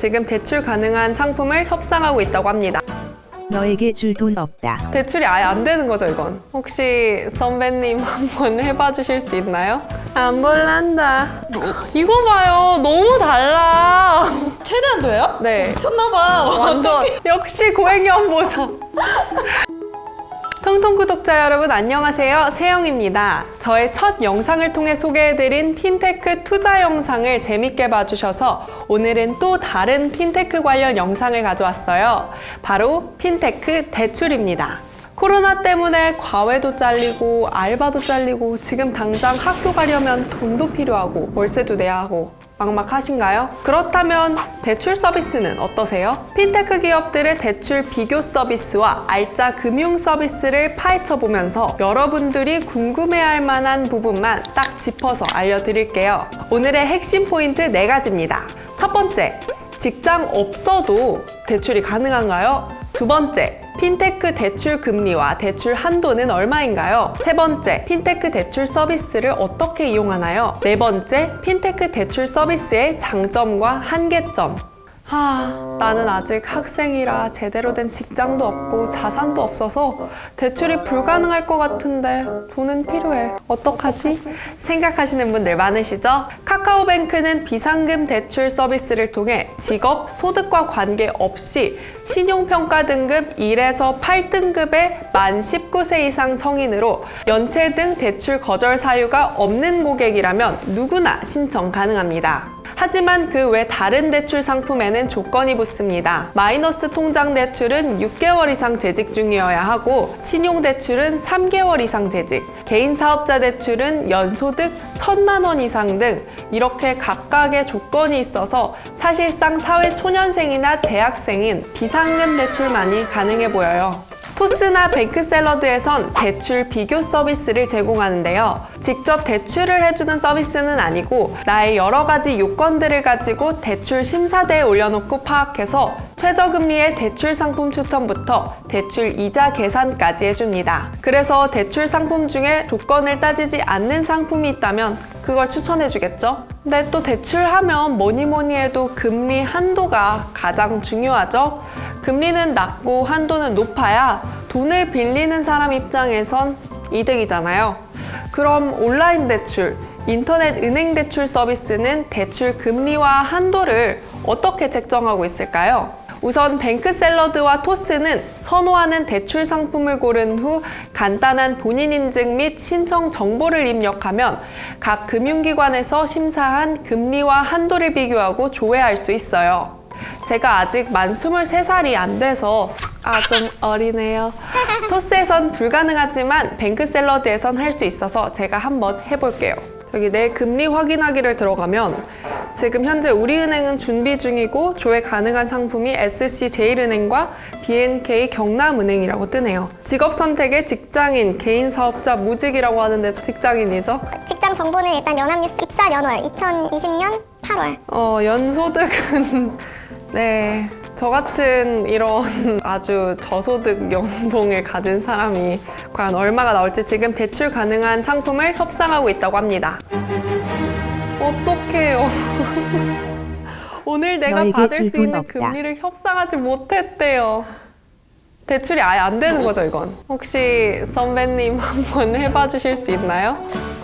지금 대출 가능한 상품을 협상하고 있다고 합니다. 너에게 줄 돈 없다. 대출이 아예 안 되는 거죠, 이건? 혹시 선배님 한번 해봐 주실 수 있나요? 안 볼란다. 이거 봐요. 너무 달라. 최대한도예요? 네. 미쳤나봐. 완전 역시 고행연 보자. 통통 구독자 여러분 안녕하세요. 세영입니다. 저의 첫 영상을 통해 소개해드린 핀테크 투자 영상을 재밌게 봐주셔서 오늘은 또 다른 핀테크 관련 영상을 가져왔어요. 바로 핀테크 대출입니다. 코로나 때문에 과외도 잘리고 알바도 잘리고 지금 당장 학교 가려면 돈도 필요하고 월세도 내야 하고 막막하신가요? 그렇다면 대출 서비스는 어떠세요? 핀테크 기업들의 대출 비교 서비스와 알짜 금융 서비스를 파헤쳐 보면서 여러분들이 궁금해할 만한 부분만 딱 짚어서 알려드릴게요. 오늘의 핵심 포인트 네 가지입니다. 첫 번째, 직장 없어도 대출이 가능한가요? 두 번째, 핀테크 대출 금리와 대출 한도는 얼마인가요? 세 번째, 핀테크 대출 서비스를 어떻게 이용하나요? 네 번째, 핀테크 대출 서비스의 장점과 한계점. 하, 나는 아직 학생이라 제대로 된 직장도 없고 자산도 없어서 대출이 불가능할 것 같은데 돈은 필요해. 어떡하지? 생각하시는 분들 많으시죠? 카카오뱅크는 비상금 대출 서비스를 통해 직업, 소득과 관계없이 신용평가 등급 1에서 8등급의 만 19세 이상 성인으로 연체 등 대출 거절 사유가 없는 고객이라면 누구나 신청 가능합니다. 하지만 그 외 다른 대출 상품에는 조건이 붙습니다. 마이너스 통장 대출은 6개월 이상 재직 중이어야 하고 신용 대출은 3개월 이상 재직, 개인 사업자 대출은 연소득 1천만 원 이상 등 이렇게 각각의 조건이 있어서 사실상 사회 초년생이나 대학생인 비상금 대출만이 가능해 보여요. 토스나 뱅크샐러드에선 대출 비교 서비스를 제공하는데요. 직접 대출을 해주는 서비스는 아니고 나의 여러 가지 요건들을 가지고 대출 심사대에 올려놓고 파악해서 최저금리의 대출 상품 추천부터 대출 이자 계산까지 해줍니다. 그래서 대출 상품 중에 조건을 따지지 않는 상품이 있다면 그걸 추천해 주겠죠? 근데 또 대출하면 뭐니 뭐니 해도 금리 한도가 가장 중요하죠? 금리는 낮고 한도는 높아야 돈을 빌리는 사람 입장에선 이득이잖아요. 그럼 온라인 대출, 인터넷 은행 대출 서비스는 대출 금리와 한도를 어떻게 책정하고 있을까요? 우선 뱅크 샐러드와 토스는 선호하는 대출 상품을 고른 후 간단한 본인 인증 및 신청 정보를 입력하면 각 금융기관에서 심사한 금리와 한도를 비교하고 조회할 수 있어요. 제가 아직 만 23살이 안 돼서 아 좀 어리네요. 토스에선 불가능하지만 뱅크 샐러드에선 할 수 있어서 제가 한번 해볼게요. 저기 내 금리 확인하기를 들어가면 지금 현재 우리은행은 준비 중이고 조회 가능한 상품이 SC 제일은행과 BNK 경남은행이라고 뜨네요. 직업 선택에 직장인, 개인 사업자, 무직이라고 하는데 저 직장인이죠? 직장 정보는 일단 연합뉴스 입사 연월 2020년 8월 어, 연소득은 네. 저 같은 이런 아주 저소득 연봉을 가진 사람이 과연 얼마가 나올지 지금 대출 가능한 상품을 협상하고 있다고 합니다. 어떡해요. 오늘 내가 받을 줄수돈 있는 없다. 금리를 협상하지 못했대요. 대출이 아예 안 되는 거죠, 이건. 혹시 선배님 한번 해봐 주실 수 있나요?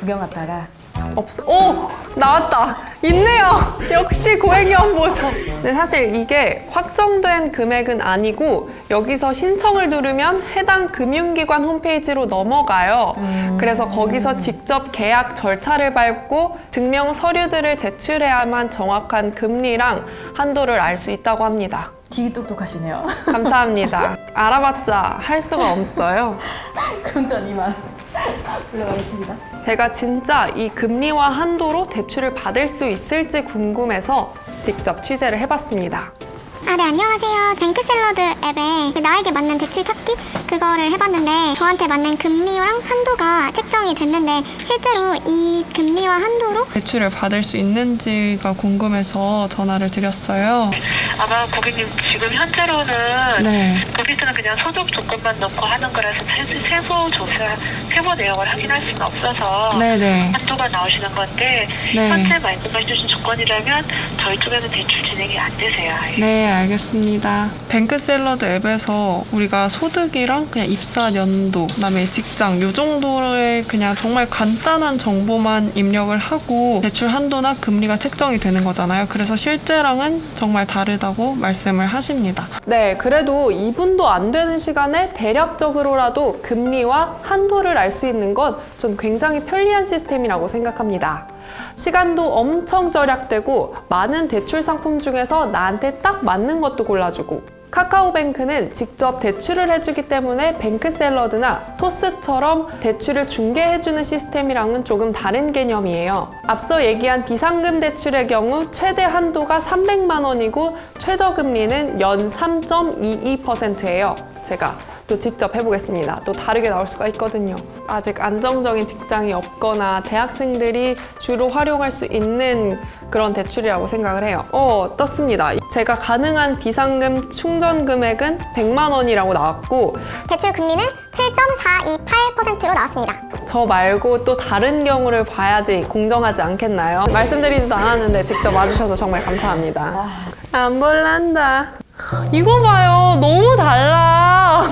구경 갔다가 없어. 오! 나왔다! 있네요! 역시 고행연 보죠. 근데 사실 이게 확정된 금액은 아니고 여기서 신청을 누르면 해당 금융기관 홈페이지로 넘어가요. 그래서 거기서 직접 계약 절차를 밟고 증명 서류들을 제출해야만 정확한 금리랑 한도를 알 수 있다고 합니다. 되게 똑똑하시네요. 감사합니다. 알아봤자 할 수가 없어요. 그럼 전 이만 올라가겠습니다. 제가 진짜 이 금리와 한도로 대출을 받을 수 있을지 궁금해서 직접 취재를 해봤습니다. 아 네 안녕하세요 뱅크샐러드 앱에 그 나에게 맞는 대출 찾기 그거를 해봤는데 저한테 맞는 금리랑 한도가 책정이 됐는데 실제로 이 금리와 한도로 대출을 받을 수 있는지가 궁금해서 전화를 드렸어요. 아마 고객님 지금 현재로는 네. 금리스는 그냥 소득 조건만 넣고 하는 거라서 세- 세부 조사, 세부 내역을 확인할 수는 없어서 네네. 한도가 나오시는 건데 네. 현재 말씀해 주신 조건이라면 저희 쪽에는 대출 진행이 안 되세요. 아예. 네, 알겠습니다. 뱅크샐러 드 앱에서 우리가 소득이랑 그냥 입사 연도, 그다음에 직장 요 정도의 그냥 정말 간단한 정보만 입력을 하고 대출 한도나 금리가 책정이 되는 거잖아요. 그래서 실제랑은 정말 다르다고 말씀을 하십니다. 네, 그래도 2분도 안 되는 시간에 대략적으로라도 금리와 한도를 알 수 있는 건 전 굉장히 편리한 시스템이라고 생각합니다. 시간도 엄청 절약되고 많은 대출 상품 중에서 나한테 딱 맞는 것도 골라주고 카카오뱅크는 직접 대출을 해주기 때문에 뱅크샐러드나 토스처럼 대출을 중개해주는 시스템이랑은 조금 다른 개념이에요. 앞서 얘기한 비상금 대출의 경우 최대 한도가 300만 원이고 최저금리는 연 3.22%예요. 제가 또 직접 해보겠습니다. 또 다르게 나올 수가 있거든요. 아직 안정적인 직장이 없거나 대학생들이 주로 활용할 수 있는 그런 대출이라고 생각을 해요. 어, 떴습니다. 제가 가능한 비상금 충전 금액은 100만 원이라고 나왔고 대출 금리는 7.428%로 나왔습니다. 저 말고 또 다른 경우를 봐야지 공정하지 않겠나요? 말씀드리지도 않았는데 직접 와주셔서 정말 감사합니다. 안 볼란다. 이거 봐요. 너무 달라.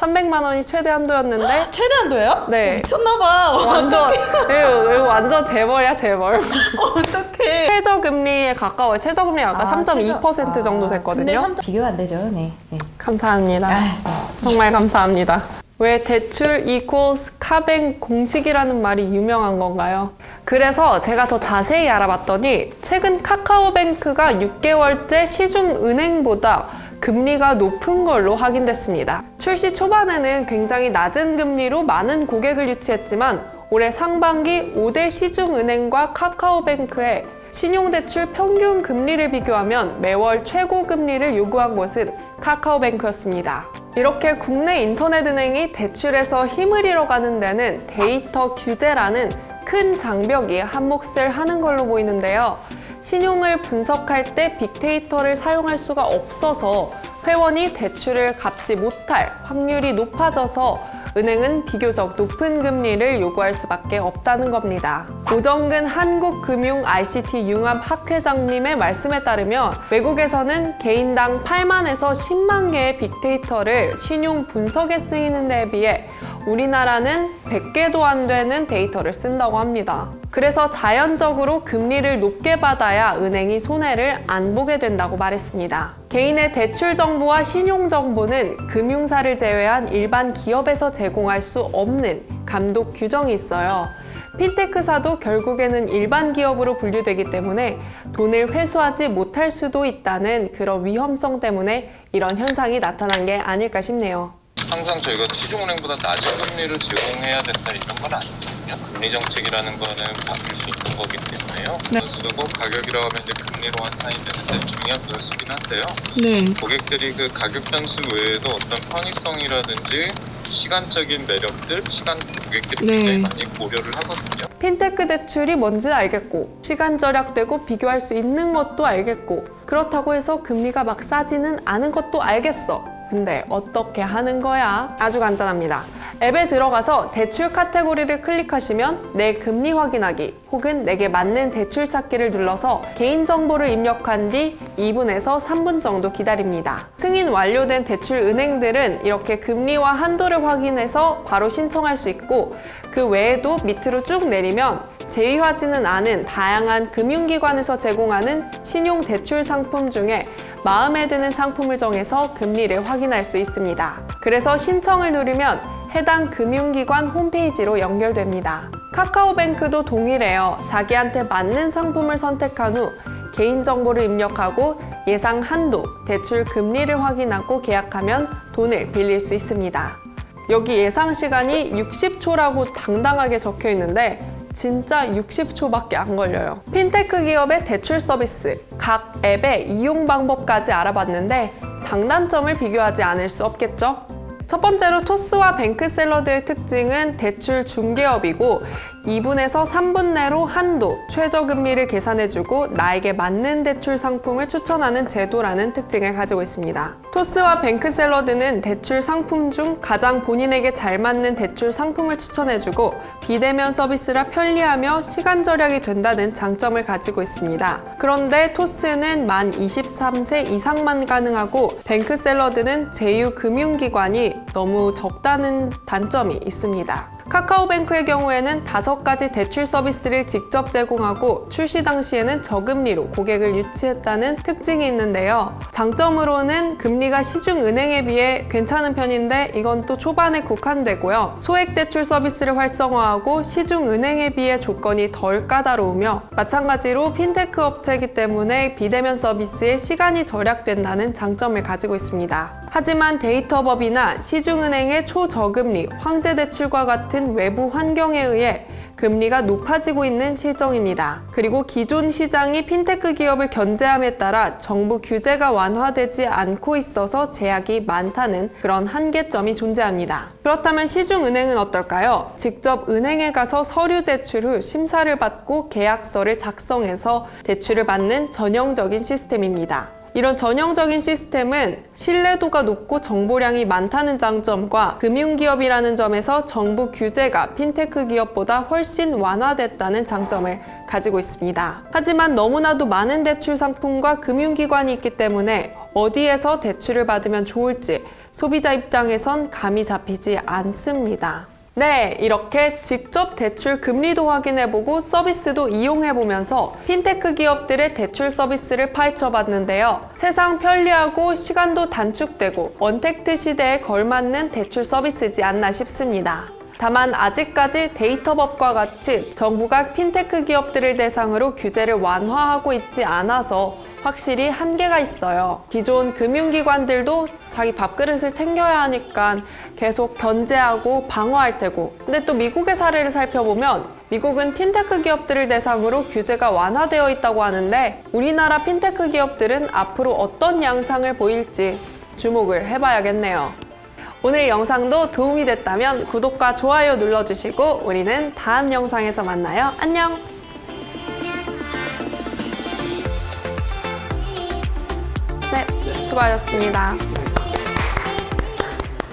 300만 원이 최대 한도였는데 최대 한도예요? 네. 미쳤나봐. 완전 이거, 이거 완전 재벌이야 재벌. 어떡해. 최저 금리에 가까워요. 최저 금리가 아까 3.2% 정도 근데 됐거든요. 한도 비교가 안 되죠. 네. 네. 감사합니다. 아, 정말 감사합니다. 왜 대출 equals 카뱅 공식이라는 말이 유명한 건가요? 그래서 제가 더 자세히 알아봤더니 최근 카카오뱅크가 6개월째 시중 은행보다 금리가 높은 걸로 확인됐습니다. 출시 초반에는 굉장히 낮은 금리로 많은 고객을 유치했지만 올해 상반기 5대 시중은행과 카카오뱅크의 신용대출 평균 금리를 비교하면 매월 최고 금리를 요구한 곳은 카카오뱅크였습니다. 이렇게 국내 인터넷 은행이 대출에서 힘을 잃어가는 데는 데이터 규제라는 큰 장벽이 한몫을 하는 걸로 보이는데요. 신용을 분석할 때 빅데이터를 사용할 수가 없어서 회원이 대출을 갚지 못할 확률이 높아져서 은행은 비교적 높은 금리를 요구할 수밖에 없다는 겁니다. 오정근 한국금융 ICT 융합학회장님의 말씀에 따르면 외국에서는 개인당 8만에서 10만 개의 빅데이터를 신용 분석에 쓰이는 데 비해 우리나라는 100개도 안 되는 데이터를 쓴다고 합니다. 그래서 자연적으로 금리를 높게 받아야 은행이 손해를 안 보게 된다고 말했습니다. 개인의 대출 정보와 신용 정보는 금융사를 제외한 일반 기업에서 제공할 수 없는 감독 규정이 있어요. 핀테크사도 결국에는 일반 기업으로 분류되기 때문에 돈을 회수하지 못할 수도 있다는 그런 위험성 때문에 이런 현상이 나타난 게 아닐까 싶네요. 항상 저희가 시중은행보다 낮은 금리를 제공해야 된다 이런 건 아니거든요. 금리 정책이라는 거는 바뀔 수 있는 거기 때문에요. 쓰고 가격이라고 하면 이제 금리로 환산이 되는데 중요한 변수긴 한데요. 네. 고객들이 그 가격 변수 외에도 어떤 편의성이라든지 시간적인 매력들, 시간 고객들이 네. 굉장히 많이 고려를 하거든요. 핀테크 대출이 뭔지 알겠고 시간 절약되고 비교할 수 있는 것도 알겠고 그렇다고 해서 금리가 막 싸지는 않은 것도 알겠어. 근데 어떻게 하는 거야? 아주 간단합니다. 앱에 들어가서 대출 카테고리를 클릭하시면 내 금리 확인하기 혹은 내게 맞는 대출 찾기를 눌러서 개인정보를 입력한 뒤 2분에서 3분 정도 기다립니다. 승인 완료된 대출 은행들은 이렇게 금리와 한도를 확인해서 바로 신청할 수 있고 그 외에도 밑으로 쭉 내리면 제휴하지는 않은 다양한 금융기관에서 제공하는 신용 대출 상품 중에 마음에 드는 상품을 정해서 금리를 확인할 수 있습니다. 그래서 신청을 누르면 해당 금융기관 홈페이지로 연결됩니다. 카카오뱅크도 동일해요. 자기한테 맞는 상품을 선택한 후 개인정보를 입력하고 예상 한도, 대출 금리를 확인하고 계약하면 돈을 빌릴 수 있습니다. 여기 예상 시간이 60초라고 당당하게 적혀 있는데 진짜 60초밖에 안 걸려요. 핀테크 기업의 대출 서비스, 각 앱의 이용 방법까지 알아봤는데 장단점을 비교하지 않을 수 없겠죠? 첫 번째로 토스와 뱅크 샐러드의 특징은 대출 중개업이고 2분에서 3분 내로 한도, 최저금리를 계산해주고 나에게 맞는 대출 상품을 추천하는 제도라는 특징을 가지고 있습니다. 토스와 뱅크 샐러드는 대출 상품 중 가장 본인에게 잘 맞는 대출 상품을 추천해주고 비대면 서비스라 편리하며 시간 절약이 된다는 장점을 가지고 있습니다. 그런데 토스는 만 23세 이상만 가능하고 뱅크 샐러드는 제휴 금융기관이 너무 적다는 단점이 있습니다. 카카오뱅크의 경우에는 다섯 가지 대출 서비스를 직접 제공하고 출시 당시에는 저금리로 고객을 유치했다는 특징이 있는데요. 장점으로는 금리가 시중 은행에 비해 괜찮은 편인데 이건 또 초반에 국한되고요. 소액 대출 서비스를 활성화하고 시중 은행에 비해 조건이 덜 까다로우며 마찬가지로 핀테크 업체이기 때문에 비대면 서비스에 시간이 절약된다는 장점을 가지고 있습니다. 하지만 데이터법이나 시중은행의 초저금리, 황제대출과 같은 외부 환경에 의해 금리가 높아지고 있는 실정입니다. 그리고 기존 시장이 핀테크 기업을 견제함에 따라 정부 규제가 완화되지 않고 있어서 제약이 많다는 그런 한계점이 존재합니다. 그렇다면 시중은행은 어떨까요? 직접 은행에 가서 서류 제출 후 심사를 받고 계약서를 작성해서 대출을 받는 전형적인 시스템입니다. 이런 전형적인 시스템은 신뢰도가 높고 정보량이 많다는 장점과 금융기업이라는 점에서 정부 규제가 핀테크 기업보다 훨씬 완화됐다는 장점을 가지고 있습니다. 하지만 너무나도 많은 대출 상품과 금융기관이 있기 때문에 어디에서 대출을 받으면 좋을지 소비자 입장에선 감이 잡히지 않습니다. 네, 이렇게 직접 대출 금리도 확인해보고 서비스도 이용해보면서 핀테크 기업들의 대출 서비스를 파헤쳐 봤는데요. 세상 편리하고 시간도 단축되고 언택트 시대에 걸맞는 대출 서비스지 않나 싶습니다. 다만 아직까지 데이터법과 같이 정부가 핀테크 기업들을 대상으로 규제를 완화하고 있지 않아서 확실히 한계가 있어요. 기존 금융기관들도 자기 밥그릇을 챙겨야 하니까 계속 견제하고 방어할 테고. 근데 또 미국의 사례를 살펴보면 미국은 핀테크 기업들을 대상으로 규제가 완화되어 있다고 하는데 우리나라 핀테크 기업들은 앞으로 어떤 양상을 보일지 주목을 해봐야겠네요. 오늘 영상도 도움이 됐다면 구독과 좋아요 눌러주시고 우리는 다음 영상에서 만나요. 안녕! 네, 수고하셨습니다.